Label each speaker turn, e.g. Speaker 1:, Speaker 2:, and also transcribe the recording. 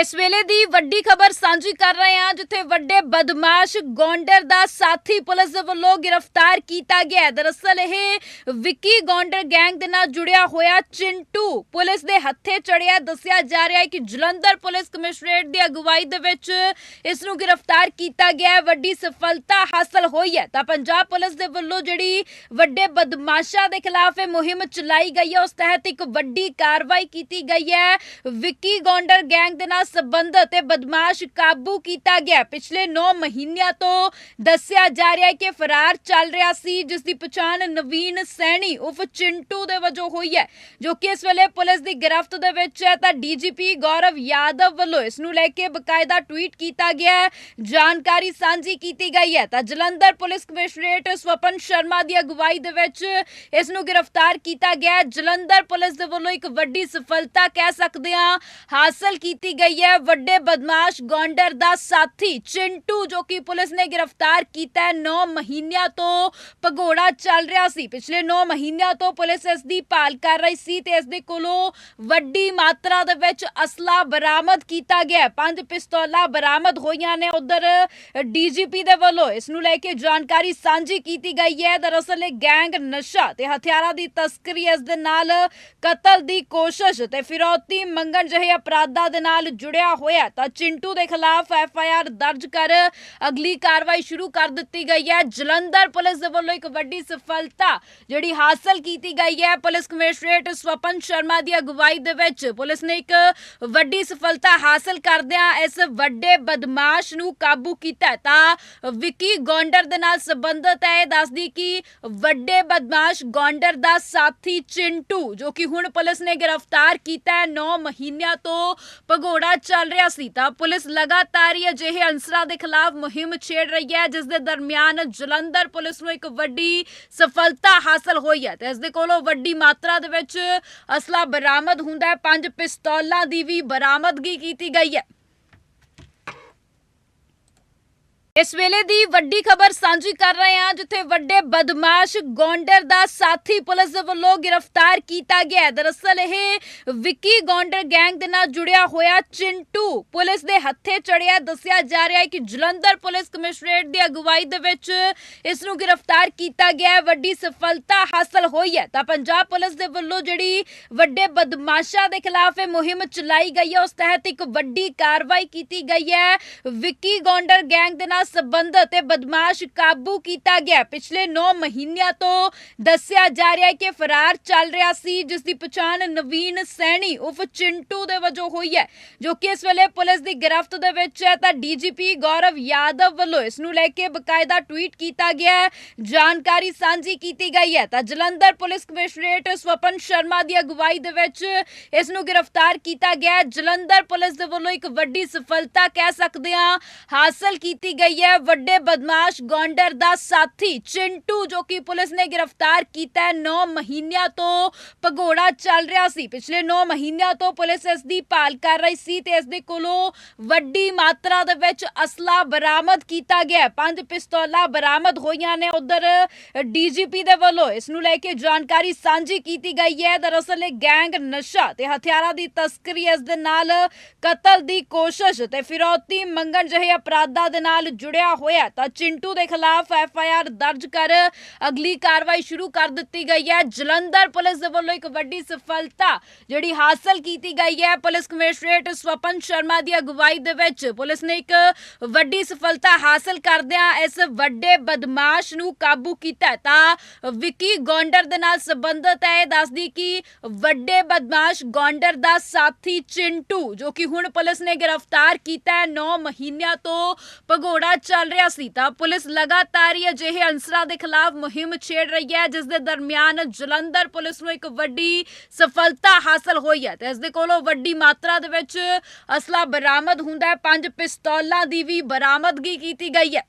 Speaker 1: ਇਸ ਵੇਲੇ ਦੀ ਵੱਡੀ ਖਬਰ ਸਾਂਝੀ ਕਰ ਰਹੇ ਹਾਂ, ਜਿੱਥੇ ਵੱਡੇ ਬਦਮਾਸ਼ ਗੌਂਡਰ ਦਾ ਸਾਥੀ ਪੁਲਿਸ ਦੇ ਵੱਲੋਂ ਗ੍ਰਿਫਤਾਰ ਕੀਤਾ ਗਿਆ ਦਰਅਸਲ ਇਹ ਵਿੱਕੀ ਗੌਂਡਰ ਗੈਂਗ ਦੇ ਨਾਲ ਜੁੜਿਆ ਹੋਇਆ ਚਿੰਟੂ ਪੁਲਿਸ ਦੇ ਹੱਥੇ ਚੜਿਆ। ਦੱਸਿਆ ਜਾ ਰਿਹਾ ਹੈ ਕਿ ਜਲੰਧਰ ਪੁਲਿਸ ਕਮਿਸ਼ਨਰੇਟ ਦੀ ਅਗਵਾਈ ਦੇ ਵਿੱਚ ਇਸ ਨੂੰ ਗ੍ਰਿਫਤਾਰ ਕੀਤਾ ਗਿਆ ਵੱਡੀ ਸਫਲਤਾ ਹਾਸਲ ਹੋਈ ਹੈ। ਤਾਂ ਪੰਜਾਬ ਪੁਲਿਸ ਦੇ ਵੱਲੋਂ ਜਿਹੜੀ ਵੱਡੇ ਬਦਮਾਸ਼ਾਂ ਦੇ ਖਿਲਾਫ ਇਹ ਮੁਹਿੰਮ ਚਲਾਈ ਗਈ ਹੈ, ਉਸ ਤਹਿਤ ਇੱਕ ਵੱਡੀ ਕਾਰਵਾਈ ਕੀਤੀ ਗਈ ਹੈ। ਵਿੱਕੀ ਗੌਂਡਰ ਗੈਂਗ ਦੇ ਨਾਲ ਸੰਬੰਧਤ ਇਹ ਬਦਮਾਸ਼ ਕਾਬੂ ਕੀਤਾ ਗਿਆ। ਪਿਛਲੇ 9 ਮਹੀਨਿਆਂ ਤੋਂ ਦੱਸਿਆ ਜਾ ਰਿਹਾ ਹੈ ਕਿ ਫਰਾਰ ਚੱਲ ਰਿਹਾ ਸੀ ਜਿਸ ਦੀ ਪਛਾਣ ਨਵੀਨ ਸੈਣੀ ਉਫ ਚਿੰਟੂ ਦੇ ਵਜੋਂ ਹੋਈ ਹੈ, ਜੋ ਕਿ ਇਸ ਵੇਲੇ ਪੁਲਿਸ ਦੀ ਗ੍ਰਿਫਤ ਦੇ ਵਿੱਚ ਹੈ। ਤਾਂ ਡੀਜੀਪੀ ਗੌਰਵ ਯਾਦਵ ਵੱਲੋਂ ਇਸ ਨੂੰ ਲੈ ਕੇ ਬਕਾਇਦਾ ਟਵੀਟ ਕੀਤਾ ਗਿਆ ਹੈ। ਜਾਣਕਾਰੀ ਸਾਂਝੀ ਕੀਤੀ ਗਈ ਹੈ। ਤਾਂ ਜਲੰਧਰ ਪੁਲਿਸ ਕਮਿਸ਼ਨਰੇਟ ਸਵਪਨ ਸ਼ਰਮਾ ਦੀ ਅਗਵਾਈ ਦੇ ਵਿੱਚ ਇਸ ਨੂੰ ਗ੍ਰਿਫਤਾਰ ਕੀਤਾ ਗਿਆ ਜਲੰਧਰ ਪੁਲਿਸ ਦੇ ਵੱਲੋਂ ਇੱਕ ਵੱਡੀ ਸਫਲਤਾ ਕਹਿ ਸਕਦੇ ਹਾਂ ਹਾਸਲ ਕੀਤੀ ਗਈ ਹੈ। ਵੱਡੇ ਬਦਮਾਸ਼ ਗੌਂਡਰ ਦਾ ਸਾਥੀ ਚਿੰਟੂ, ਜੋ ਕਿ ਪੁਲਿਸ ਨੇ ਗ੍ਰਿਫਤਾਰ ਕੀਤਾ ਹੈ। 9 ਮਹੀਨਿਆਂ ਤੋਂ ਭਗੌੜਾ ਚੱਲ ਰਿਹਾ ਸੀ। ਪਿਛਲੇ 9 ਮਹੀਨਿਆਂ ਤੋਂ ਪੁਲਿਸ ਇਸ ਦੀ ਭਾਲ ਕਰ ਰਹੀ ਸੀ ਤੇ ਇਸ ਦੇ ਕੋਲੋਂ ਵੱਡੀ ਮਾਤਰਾ ਦੇ ਵਿੱਚ ਅਸਲਾ ਬਰਾਮਦ ਕੀਤਾ ਗਿਆ ਪੰਜ ਪਿਸਤੌਲਾਂ ਬਰਾਮਦ ਹੋਈਆਂ ਨੇ ਉਧਰ ਡੀਜੀਪੀ ਦੇ ਵੱਲੋਂ। ਇਸ ਨੂੰ ਲੈ ਕੇ ਜਾਣਕਾਰੀ ਸਾਂਝੀ ਕੀਤੀ ਗਈ ਹੈ। ਦਰਅਸਲ ਇਹ ਗੈਂਗ ਨਸ਼ਾ ਤੇ ਹਥਿਆਰਾਂ ਦੀ ਤਸਕਰੀ, ਇਸ ਦੇ ਨਾਲ ਕਤਲ ਦੀ ਕੋਸ਼ਿਸ਼ ਤੇ ਫਿਰੌਤੀ ਮੰਗਣ ਜਿਹੇ ਅਪਰਾਧਾਂ ਦੇ ਨਾਲ ਜੁੜਿਆ ਹੋਇਆ ਤਾਂ ਚਿੰਟੂ ਦੇ ਖਿਲਾਫ ਐਫ ਆਈ ਆਰ ਦਰਜ ਕਰ ਅਗਲੀ ਕਾਰਵਾਈ ਸ਼ੁਰੂ ਕਰ ਦਿੱਤੀ ਗਈ ਹੈ। ਜਲੰਧਰ ਪੁਲਿਸ ਦੇ ਵੱਲੋਂ ਇੱਕ ਵੱਡੀ ਸਫਲਤਾ ਜਿਹੜੀ ਹਾਸਲ ਕੀਤੀ ਗਈ ਹੈ। ਪੁਲਿਸ ਕਮਿਸ਼ਨਰੇਟ ਸਵਪਨ ਸ਼ਰਮਾ ਦੀ ਅਗਵਾਈ ਦੇ ਵਿੱਚ ਪੁਲਿਸ ਨੇ ਇੱਕ ਵੱਡੀ ਸਫਲਤਾ ਹਾਸਲ ਕਰਦਿਆਂ ਇਸ ਵੱਡੇ ਬਦਮਾਸ਼ ਨੂੰ ਕਾਬੂ ਕੀਤਾ ਤਾਂ ਵਿੱਕੀ ਗੌਂਡਰ ਦੇ ਨਾਲ ਸੰਬੰਧਤ ਹੈ ਦੱਸਦੀ ਕਿ ਵੱਡੇ ਬਦਮਾਸ਼ ਗੌਂਡਰ ਦਾ ਸਾਥੀ ਚਿੰਟੂ, ਜੋ ਕਿ ਹੁਣ ਪੁਲਿਸ ਨੇ ਗ੍ਰਿਫਤਾਰ ਕੀਤਾ ਹੈ 9 ਮਹੀਨਿਆਂ ਤੋਂ ਭਗੌੜਾ ਚੱਲ ਰਿਹਾ ਸੀ ਤਾਂ ਪੁਲਿਸ ਲਗਾਤਾਰ ਹੀ ਅਜਿਹੇ ਅਨਸਰਾਂ ਦੇ ਖਿਲਾਫ ਮੁਹਿੰਮ ਛੇੜ ਰਹੀ ਹੈ, ਜਿਸ ਦੇ ਦਰਮਿਆਨ ਜਲੰਧਰ ਪੁਲਿਸ ਨੂੰ ਇੱਕ ਵੱਡੀ ਸਫਲਤਾ ਹਾਸਲ ਹੋਈ ਹੈ ਤੇ ਇਸ ਦੇ ਕੋਲੋਂ ਵੱਡੀ ਮਾਤਰਾ ਦੇ ਵਿੱਚ ਅਸਲਾ ਬਰਾਮਦ ਹੁੰਦਾ ਹੈ। ਪੰਜ ਪਿਸਤੌਲਾਂ ਦੀ ਵੀ ਬਰਾਮਦਗੀ ਕੀਤੀ ਗਈ ਹੈ। ਇਸ ਵੇਲੇ ਦੀ ਵੱਡੀ ਖਬਰ ਸਾਂਝੀ ਕਰ ਰਹੇ ਹਾਂ, ਜਿੱਥੇ ਵੱਡੇ ਬਦਮਾਸ਼ ਗੌਂਡਰ ਦਾ ਸਾਥੀ ਪੁਲਿਸ ਦੇ ਵੱਲੋਂ ਗ੍ਰਿਫਤਾਰ ਕੀਤਾ ਗਿਆ ਦਰਅਸਲ ਇਹ ਵਿੱਕੀ ਗੌਂਡਰ ਗੈਂਗ ਦੇ ਨਾਲ ਜੁੜਿਆ ਹੋਇਆ ਚਿੰਟੂ ਪੁਲਿਸ ਦੇ ਹੱਥੇ ਚੜਿਆ। ਦੱਸਿਆ ਜਾ ਰਿਹਾ ਹੈ ਕਿ ਜਲੰਧਰ ਪੁਲਿਸ ਕਮਿਸ਼ਨਰੇਟ ਦੀ ਅਗਵਾਈ ਦੇ ਵਿੱਚ ਇਸ ਨੂੰ ਗ੍ਰਿਫਤਾਰ ਕੀਤਾ ਗਿਆ ਵੱਡੀ ਸਫਲਤਾ ਹਾਸਲ ਹੋਈ ਹੈ। ਤਾਂ ਪੰਜਾਬ ਪੁਲਿਸ ਦੇ ਵੱਲੋਂ ਜਿਹੜੀ ਵੱਡੇ ਬਦਮਾਸ਼ਾਂ ਦੇ ਖਿਲਾਫ ਇਹ ਮੁਹਿੰਮ ਚਲਾਈ ਗਈ ਹੈ, ਉਸ ਤਹਿਤ ਇੱਕ ਵੱਡੀ ਕਾਰਵਾਈ ਕੀਤੀ ਗਈ ਹੈ। ਵਿੱਕੀ ਗੌਂਡਰ ਗੈਂਗ ਦੇ ਨਾਲ ਸੰਬੰਧਤ ਇਹ ਬਦਮਾਸ਼ ਕਾਬੂ ਕੀਤਾ ਗਿਆ। ਪਿਛਲੇ 9 ਮਹੀਨਿਆਂ ਤੋਂ ਦੱਸਿਆ ਜਾ ਰਿਹਾ ਹੈ ਕਿ ਫਰਾਰ ਚੱਲ ਰਿਹਾ ਸੀ, ਜਿਸ ਦੀ ਪਛਾਣ ਨਵੀਨ ਸੈਣੀ ਉਫ ਚਿੰਟੂ ਦੇ ਵਜੋਂ ਹੋਈ ਹੈ, ਜੋ ਕਿ ਇਸ ਵੇਲੇ ਪੁਲਿਸ ਦੀ ਗ੍ਰਿਫਤ ਦੇ ਵਿੱਚ ਹੈ। ਤਾਂ ਡੀਜੀਪੀ ਗੌਰਵ ਯਾਦਵ ਵੱਲੋਂ ਇਸ ਨੂੰ ਲੈ ਕੇ ਬਕਾਇਦਾ ਟਵੀਟ ਕੀਤਾ ਗਿਆ ਹੈ। ਜਾਣਕਾਰੀ ਸਾਂਝੀ ਕੀਤੀ ਗਈ ਹੈ। ਤਾਂ ਜਲੰਧਰ ਪੁਲਿਸ ਕਮਿਸ਼ਨਰੇਟ ਸਵਪਨ ਸ਼ਰਮਾ ਦੀ ਅਗਵਾਈ ਦੇ ਵਿੱਚ ਇਸ ਨੂੰ ਗ੍ਰਿਫਤਾਰ ਕੀਤਾ ਗਿਆ ਜਲੰਧਰ ਪੁਲਿਸ ਦੇ ਵੱਲੋਂ ਇੱਕ ਵੱਡੀ ਸਫਲਤਾ ਕਹਿ ਸਕਦੇ ਹਾਂ ਹਾਸਲ ਕੀਤੀ ਗਈ ਹੈ। ਵੱਡੇ ਬਦਮਾਸ਼ ਗੌਂਡਰ ਦਾ ਸਾਥੀ ਚਿੰਟੂ, ਜੋ ਕਿ ਪੁਲਿਸ ਨੇ ਗ੍ਰਿਫਤਾਰ ਕੀਤਾ ਹੈ। 9 ਮਹੀਨਿਆਂ ਤੋਂ ਭਗੌੜਾ ਚੱਲ ਰਿਹਾ ਸੀ। ਪਿਛਲੇ 9 ਮਹੀਨਿਆਂ ਤੋਂ ਪੁਲਿਸ ਇਸ ਦੀ ਭਾਲ ਕਰ ਰਹੀ ਸੀ ਤੇ ਇਸ ਦੇ ਕੋਲੋਂ ਵੱਡੀ ਮਾਤਰਾ ਦੇ ਵਿੱਚ ਅਸਲਾ ਬਰਾਮਦ ਕੀਤਾ ਗਿਆ ਪੰਜ ਪਿਸਤੌਲਾਂ ਬਰਾਮਦ ਹੋਈਆਂ ਨੇ ਉਧਰ ਡੀਜੀਪੀ ਦੇ ਵੱਲੋਂ। ਇਸ ਨੂੰ ਲੈ ਕੇ ਜਾਣਕਾਰੀ ਸਾਂਝੀ ਕੀਤੀ ਗਈ ਹੈ। ਦਰਅਸਲ ਇਹ ਗੈਂਗ ਨਸ਼ਾ ਤੇ ਹਥਿਆਰਾਂ ਦੀ ਤਸਕਰੀ, ਇਸ ਦੇ ਨਾਲ ਕਤਲ ਦੀ ਕੋਸ਼ਿਸ਼ ਤੇ ਫਿਰੌਤੀ ਮੰਗਣ ਜਿਹੇ ਅਪਰਾਧਾਂ ਦੇ ਨਾਲ ਜੁੜਿਆ ਹੋਇਆ ਤਾਂ ਚਿੰਟੂ ਦੇ ਖਿਲਾਫ ਐਫ ਆਈ ਆਰ ਦਰਜ ਕਰ ਅਗਲੀ ਕਾਰਵਾਈ ਸ਼ੁਰੂ ਕਰ ਦਿੱਤੀ ਗਈ ਹੈ। ਜਲੰਧਰ ਪੁਲਿਸ ਦੇ ਵੱਲੋਂ ਇੱਕ ਵੱਡੀ ਸਫਲਤਾ ਜਿਹੜੀ ਹਾਸਲ ਕੀਤੀ ਗਈ ਹੈ। ਪੁਲਿਸ ਕਮਿਸ਼ਨਰੇਟ ਸਵਪਨ ਸ਼ਰਮਾ ਦੀ ਅਗਵਾਈ ਦੇ ਵਿੱਚ ਪੁਲਿਸ ਨੇ ਇੱਕ ਵੱਡੀ ਸਫਲਤਾ ਹਾਸਲ ਕਰਦਿਆਂ ਇਸ ਵੱਡੇ ਬਦਮਾਸ਼ ਨੂੰ ਕਾਬੂ ਕੀਤਾ ਤਾਂ ਵਿੱਕੀ ਗੌਂਡਰ ਦੇ ਨਾਲ ਸੰਬੰਧਤ ਹੈ ਦੱਸਦੀ ਕਿ ਵੱਡੇ ਬਦਮਾਸ਼ ਗੌਂਡਰ ਦਾ ਸਾਥੀ ਚਿੰਟੂ, ਜੋ ਕਿ ਹੁਣ ਪੁਲਿਸ ਨੇ ਗ੍ਰਿਫਤਾਰ ਕੀਤਾ ਹੈ 9 ਮਹੀਨਿਆਂ ਤੋਂ ਭਗੌੜਾ ਚੱਲ ਰਿਹਾ ਸੀ ਤਾਂ ਪੁਲਿਸ ਲਗਾਤਾਰ ਹੀ ਅਜਿਹੇ ਅਨਸਰਾਂ ਦੇ ਖਿਲਾਫ ਮੁਹਿੰਮ ਛੇੜ ਰਹੀ ਹੈ, ਜਿਸ ਦੇ ਦਰਮਿਆਨ ਜਲੰਧਰ ਪੁਲਿਸ ਨੂੰ ਇੱਕ ਵੱਡੀ ਸਫਲਤਾ ਹਾਸਲ ਹੋਈ ਹੈ ਤੇ ਇਸ ਦੇ ਕੋਲੋਂ ਵੱਡੀ ਮਾਤਰਾ ਦੇ ਵਿੱਚ ਅਸਲਾ ਬਰਾਮਦ ਹੁੰਦਾ ਹੈ। ਪੰਜ ਪਿਸਤੌਲਾਂ ਦੀ ਵੀ ਬਰਾਮਦਗੀ ਕੀਤੀ ਗਈ ਹੈ।